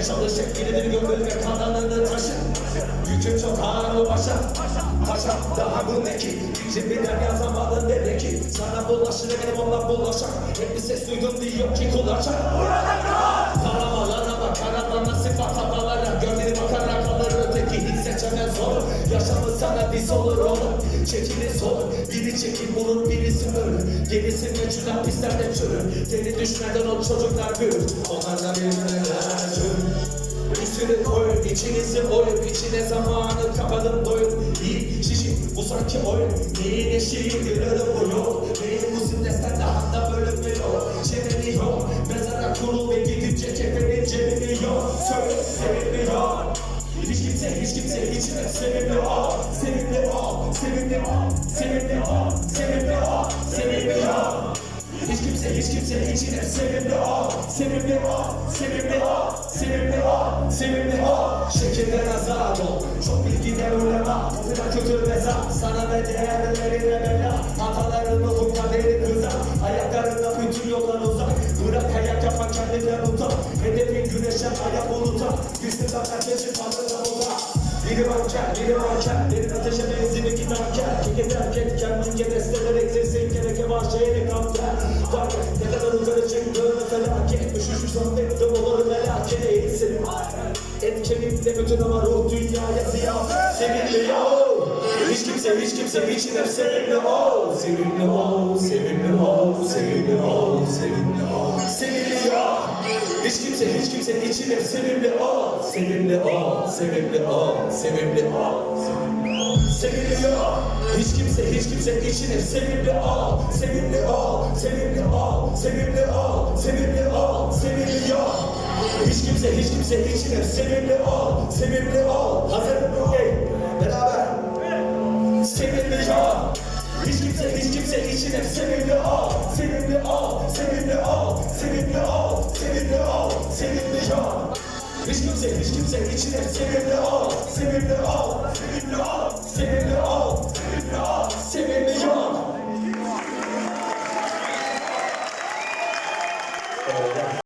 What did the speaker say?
Yine çalışıp kilidini gömülme kanalını taşı Yüküm çok ağır o başa Paşa daha bu ne ki? Şimdi yazamadın dedi ki Sana bulaşır benim onunla bulaşak Hep bir ses duydum diyor ki kulaçak Burada kal Paramalara bak arabana sıfat havalara Gördüğünü bakarak kalır öteki. Hiç seçemez zor Yaşamı sana biz olur. Oğlum Çekini zor Biri çekin bulur birisi ölür. Gerisi meçhudan pisler de çürür. Seni düşmeden o çocuklar büyür. İçinizi oyun içine zamanı kapadım doyun İyi şişi, bu sanki oyun. Neyin eşiği, gülürüm bu yol Neyin bu stresten daha da bölüm mü yok Çeneni yok, mezara kurul ve gidince kefenin cebini yok. Söyle, sevimli yok hiç kimse, hiç kimse içime sevimli ol Sevimli ol, sevimli ol Sevimli ol, sevimli ol Sevimli ol hiç kimse hiç kimse içine sevimli ol Sevimli ol, sevimli ol Sevimli ol, sevimli ol Şekilden azat ol Çok bilgide ulema Sıra kötü mezar Sana ve değerlerine bela. Hatalarını bu kaderi kızar Ayaklarında bütün yollar uzak. Bırak ayak yapan kendinden utan Hedefin güneşe ayak buluta Güçlüden kaçışı fazla uzak biri manken, biri manken Derin ateşe benzini giderken Keke terk kendin gedesteler eksilsin? Gereke var şeyini kamper Fark Et kemikte bütün ama ruh dünyaya ziyan Sevinli ol Hiç kimse hiç kimse içine sevimli ol Sevimli ol, sevimli ol, sevimli ol, sevimli ol Sevimli ol hiç kimse hiç kimse içine sevimli ol Sevimli ol, sevimli ol, sevimli ol Sevimli ol Hiç kimse hiç kimse içine sevimli ol Sevimli ol, sevimli ol, sevimli ol, sevimli ol, sevimli Hiç kimse hiç kimse içine sevimli ol Sevimli ol. Hazır mı? Hey, beraber. Sevimli ol. Hiç kimse hiç kimse içine sevimli ol Sevimli ol, sevimli ol, sevimli ol, sevimli ol, sevimli ol. Hiç kimse hiç kimse içine sevimli ol, sevimli ol, sevimli ol, sevimli ol,